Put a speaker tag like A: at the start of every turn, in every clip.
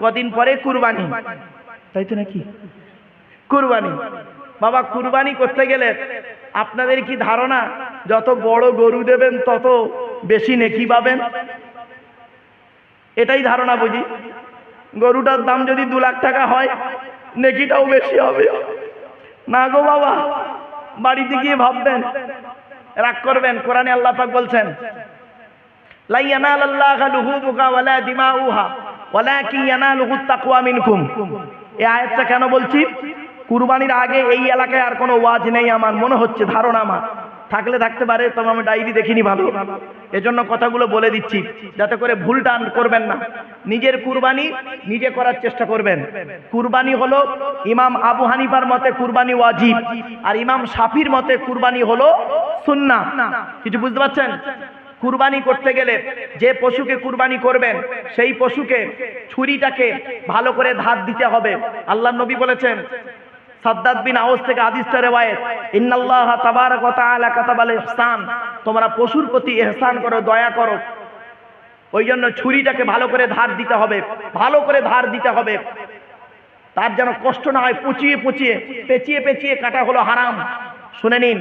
A: কদিন পরে কুরবানি। তাই তো নাকি? কুরবানি। বাবা, কুরবানি করতে গেলে আপনাদের কি ধারণা? যত বড় গরু দেবেন, তত বেশি নেকি পাবেন? এটাই ধারণা বুঝি। গরুটার দাম যদি দু লাখ টাকা হয়, নেকিটাও বেশি হবে। না গো বাবা, বাড়িতে গিয়ে ভাববেন। রাগ করবেন, কোরআনে আল্লাহ পাক বলছেন লা ইয়ানালাল্লাহা লুহুমুহা ওয়ালা দিমাউহা। ওয়ালাকিন ইয়ানালুহুত তাকওয়া মিনকুম। এই আয়াতটা কেন বলছি? কুরবানির আগে এই এলাকায় আর কোনো ওয়াজ নেই আমার, মনে হচ্ছে ধারণা আমার। থাকলে থাকতে পারে, তবে আমি ডায়েরি দেখিনি ভালো। এজন্য কথাগুলো বলে দিচ্ছি, যাতে করে ভুলটা আর করবেন না। নিজের কুরবানি নিজে করার চেষ্টা করবেন। কুরবানি হলো ইমাম আবু হানিফার মতে কুরবানি ওয়াজিব, আর ইমাম সাফির মতে কুরবানি হলো সুন্নাহ। কিছু বুঝতে পারছেন? কুরবানি করতে গেলে যে পশুকে কুরবানি করবেন, সেই পশুকে ছুরিটাকে ভালো করে ধার দিতে হবে। আল্লাহ নবী বলেছেন সাদ্দাদ বিন আউস থেকে হাদিসটা রেওয়ায়েত, ইন্নাল্লাহ তাবারাক ওয়া তাআলা তোমরা পশুর প্রতি ইহসান করো, দয়া করো। ওই জন্য ছুরিটাকে ভালো করে ধার দিতে হবে, ভালো করে ধার দিতে হবে। তার যেন কষ্ট না হয়, পচিয়ে পচিয়ে, পেঁচিয়ে পেঁচিয়ে কাটা হলো হারাম। শুনে নিন,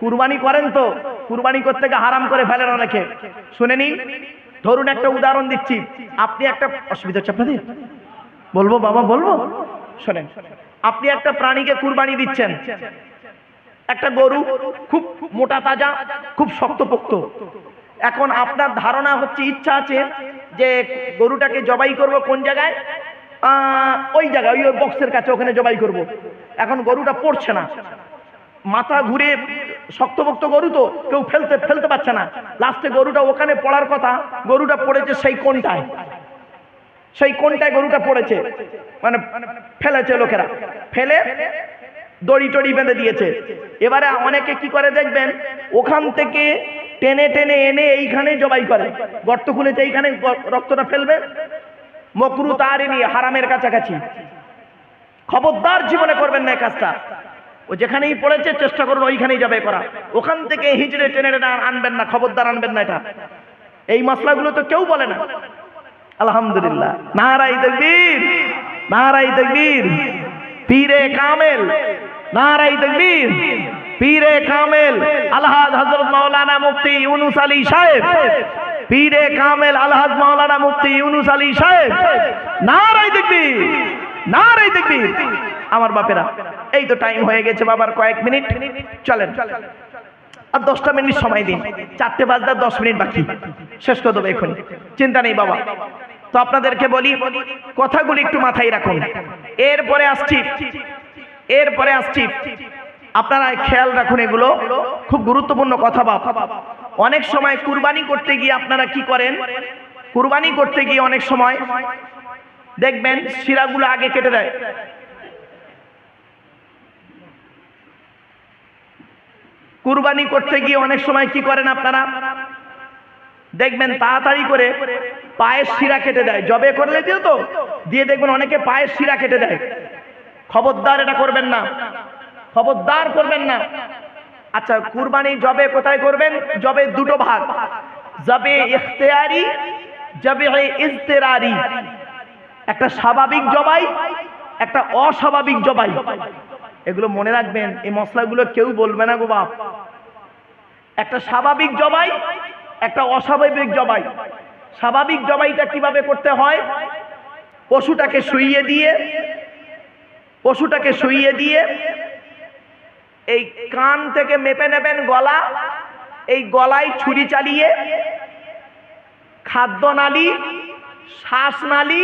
A: কুরবানি করেন তো, কুরবানি করতে গিয়ে হারাম করে ফেলেন অনেকে। শুনে নিন, ধরুন একটা উদাহরণ দিচ্ছি। আপনি একটা অসুবিধা হচ্ছে আপনাদের? বলব বাবা, বলব? শোনেন, আপনি একটা প্রাণীকে কুরবানি দিচ্ছেন। একটা গরু খুব মোটা তাজা, খুব শক্তপোক্ত। এখন আপনার ধারণা হচ্ছে, ইচ্ছা আছে যে গরুটাকে জবাই করব কোন জায়গায়? ওই জায়গায়, ওই বক্সের কাছে, ওখানে জবাই করব। এখন গরুটা পড়ছে না। মাথা ঘুরে শক্তপোক্ত গরু তো কেউ ফেলতে ফেলতে পারছে না। লাস্টে গরুটা ওখানে পড়ার কথা, গরুটা পড়েছে সেই কোনটায় সেই কোনটায় গরুটা পড়েছে। মানে ফেলেছে লোকেরা। ফেলে দড়ি টড়ি বেঁধে দিয়েছে। এবারে অনেকে কি করে দেখবেন? ওখান থেকে টেনে টেনে এনে এইখানে জবাই করে। গর্ত খুলেছে, এইখানে রক্তটা ফেলবে? মকরু তার তারিনি হারামের কাছাকাছি। খবরদার জীবনে করবেন না এই কাজটা। ও যেখানেই পড়েছে, চেষ্টা করুন, ওইখানেই যাবে করা। ওখান থেকে হিজড়ে, টেনে টেনে আনবেন না, খবরদার আনবেন না এটা। এই মশলাগুলো তো কেউ বলে না। আলহামদুলিল্লাহ। নারাই তকবীর নারাই তকবীর। পীরে কামেল নারাই তকবীর। পীরে কামেল, আলহাজ হযরত মাওলানা মুফতি ইউনুস আলী সাহেব। পীরে কামেল, আলহাজ মাওলানা মুফতি ইউনুস আলী সাহেব। নারাই তকবীর নারাই তকবীর আমার বাপেরা, এই তো টাইম হয়ে গেছে বাবার কয়েক মিনিট। চলেন। আর দশটা মিনিট সময় দিন। চারটে বাজতে আর দশ মিনিট বাকি। শেষ করে দেবো এখনই। চিন্তা নেই বাবা। তো আপনাদেরকে বলি, কথাগুলি একটু মাথায় রাখুন। এরপরে আসছি। এরপরে আসছি। আপনারা খেয়াল রাখুন এগুলো। খুব গুরুত্বপূর্ণ কথা বাপ। অনেক সময় কুরবানি করতে গিয়ে আপনারা কি করেন? কুরবানি করতে গিয়ে অনেক সময় দেখবেন শিরাগুলো আগে কেটে দেয়। কুরবানি করতে গিয়ে অনেক সময় কি করেন আপনারা? দেখবেন তাড়াতাড়ি করে পায়ের শিরা কেটে দেয়। জবে করলে দিও তো? দিয়ে দেখবেন অনেকে পায়ের শিরা কেটে দেয়। খবরদার এটা করবেন না। খবরদার করবেন না। আচ্ছা কুরবানি জবে কোথায় করবেন? জবে দুটো ভাগ। জবে ইখতিয়ারি, জবে ইজতেরারি। একটা স্বাভাবিক জবাই, একটা অস্বাভাবিক জবাই। এগুলো মনে রাখবেন, এই মশলাগুলো কেউ বলবে না গো বাপ। একটা স্বাভাবিক জবাই, একটা অস্বাভাবিক জবাই। স্বাভাবিক জবাইটা কীভাবে করতে হয়? পশুটাকে শুইয়ে দিয়ে, পশুটাকে শুইয়ে দিয়ে, এই কান থেকে মেপে নেবেন গলা, এই গলায় ছুরি চালিয়ে, খাদ্য নালী, শ্বাস নালী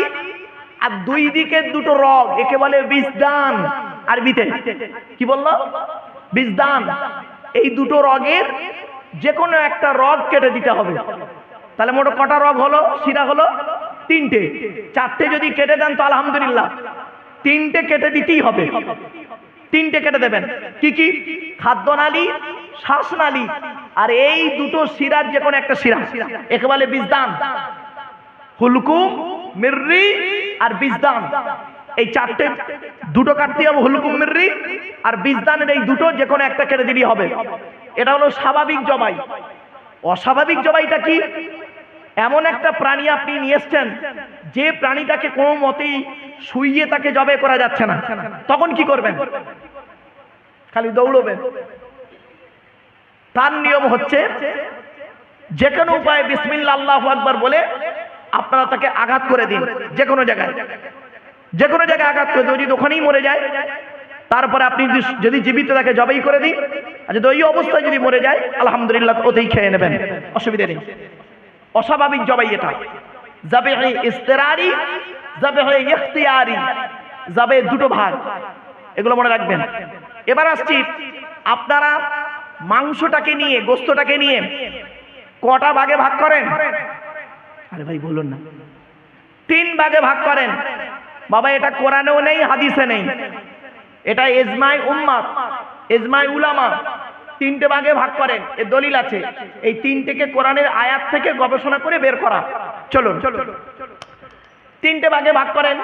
A: আর দুই দিকের দুটো রগ একে বলে বিষদান আরবিতে কি বলল? বিষদান এই দুটো রগের যে কোনো একটা রগ কেটে দিতে হবে। তাহলে মোট কটা রগ হলো? শিরা হলো তিনটে। চারটে যদি কেটে দেন তো আলহামদুলিল্লাহ। তিনটে কেটে দিতেই হবে। তিনটে কেটে দেবেন। কি কি? খাদ্যনালী, শ্বাসনালী আর এই দুটো শিরার যে কোনো একটা শিরা। একে বলে বিষদান হুলকুম, মির্রি আর বিজদান। এই চারটে, দুটো কাটতে হবে হুলকুম মির্রি আর বিজদানের এই দুটো যে কোনো একটা কেটে দিলেই হবে। এটা হলো স্বাভাবিক জবাই। অস্বাভাবিক জবাইটা কি? এমন একটা প্রাণী আপনি নিয়ে এসছেন, যে প্রাণীটাকে কোনো মতেই শুইয়ে তাকে জবে করা যাচ্ছে না। তখন কি করবেন? খালি দৌড়বেন। তার নিয়ম হচ্ছে, যে কোনো উপায়ে বিসমিল্লা আল্লাহ আকবার বলে আপনারা তাকে আঘাত করে দিন যে কোনো জায়গায়। যে কোনো জায়গায় আঘাত করে যদি ওখানেই মরে যায়, তারপরে আপনি যদি- যদি জীবিত তাকে জবাই করে দিন, আর যদি ওই অবস্থায় যদি মরে যায়, আলহামদুলিল্লাহ ওতেই খেয়ে নেবেন। অসুবিধা নেই। অস্বাভাবিক জবাই এটা। যাবে হয় ইস্তেরারি, যাবে হয় ইখতিয়ারি, যাবে দুটো ভাগ। এগুলো মনে রাখবেন। এবার আসছি, আপনারা মাংসটাকে নিয়ে, গোস্তটাকে নিয়ে কটা ভাগে ভাগ করেন? আরে ভাই, বলুন না। তিন ভাগে ভাগ করেন। বাবা, এটা কোরআনেও নেই, হাদিসে নেই। এটা এজমাই উম্মাত এজমাই উলামা। তিনটে ভাগে ভাগ করেন, এর দলিল আছে। এই তিনটেকে কোরআনের আয়াত থেকে গবেষণা করে বের করা। চলুন তিনটে ভাগে ভাগ করেন।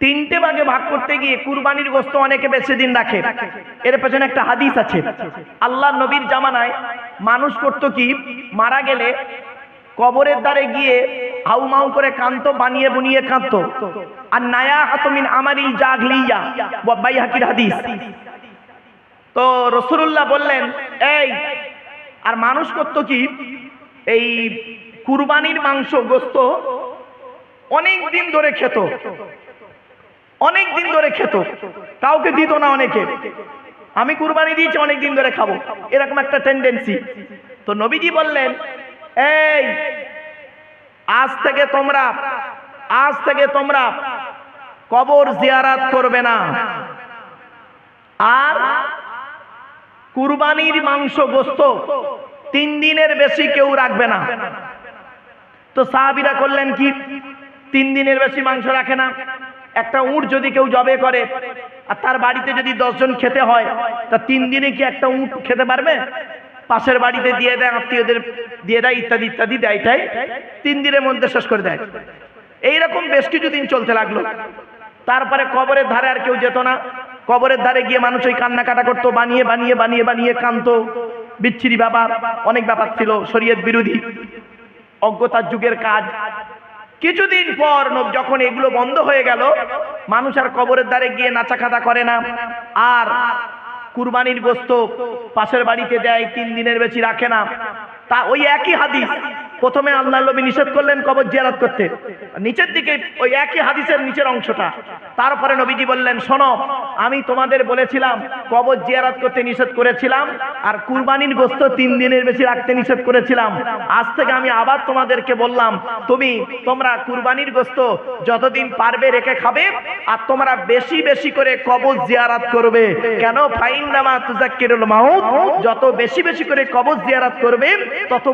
A: তিনটে ভাগে ভাগ করতে গিয়ে কুরবানির গোস্ত অনেকে বেশি দিন রাখে। এর পেছনে একটা হাদিস আছে। আল্লাহ নবীর জামানায় মানুষ করতো কি? মারা গেলে কবরের দ্বারে গিয়ে হাউ মাউ করে কান্ত বানিয়ে বুনিয়ে কাঁদতো। আর নায়া হাতমিন আমারি জাগলিয়া বাই হাকির হাদিস। তো রসুল্লাহ বললেন, এই, আর মানুষ করতো কি? এই কুরবানির মাংস, গোস্ত অনেক দিন ধরে খেত। অনেক দিন ধরে খেত। কাউকে দিত না অনেকে। আমি কুরবানি দিয়েছি, অনেক দিন ধরে খাব। এরকম একটা টেন্ডেন্সি তো নবীজি বললেন এই, আজ থেকে তোমরা, আজ থেকে তোমরা কবর জিয়ারাত করবে না। আর কুরবানির মাংস গোস্ত তিন দিনের বেশি কেউ রাখবে না। তো সাহাবিরা করলেন কি? তিন দিনের বেশি মাংস রাখে না। একটা উঁট যদি কেউ জবে করে, আর তার বাড়িতে যদি দশজন খেতে হয়, তা তিন দিনে কি একটা উঁট খেতে পারবে? পাশের বাড়িতে দিয়ে দেয় আত্মীয়দের দিয়ে দেয়, ইত্যাদি ইত্যাদি, দেয় তাই তিন দিনের মধ্যে শেষ করে দেয়। এইরকম বেশ কিছুদিন চলতে লাগল। তারপরে কবরের ধারে আর কেউ যেত না। কবরের ধারে গিয়ে মানুষ ওই কান্নাকাটা করতো, বানিয়ে বানিয়ে বানিয়ে বানিয়ে কানতো বিচ্ছিরি ব্যাপার, অনেক ব্যাপার ছিল, শরীয়ত বিরোধী। অজ্ঞতার যুগের কাজ। কিছুদিন পর যখন এগুলো বন্ধ হয়ে গেল, মানুষ আর কবরের দ্বারে গিয়ে নাচা খাতা করে না। আর কুরবানির গোস্ত পাশের বাড়িতে দেয়, তিন দিনের বেশি রাখে না। তা ওই একই হাদিস। প্রথমে আল্লাহ নবী নিষেধ করলেন কবর জিয়ারত করতে। নিচের দিকে ওই একই হাদিসের নিচের অংশটা। তারপরে নবীজি বললেন, শোনো, আমি তোমাদের বলেছিলাম, কবর জিয়ারত করতে নিষেধ করেছিলাম আর কুরবানির গোস্ত তিন দিনের বেশি রাখতে নিষেধ করেছিলাম। আজ থেকে আমি আবার তোমাদেরকে বললাম, তুমি, তোমরা কুরবানির গোস্ত যতদিন পারবে রেখে খাবে আর তোমরা বেশি বেশি করে কবর জিয়ারাত করবে। কেন? ফাইন নামা তুজাক্কিরুল মাউত, যত বেশি বেশি করে কবর জিয়ারাত করবে তত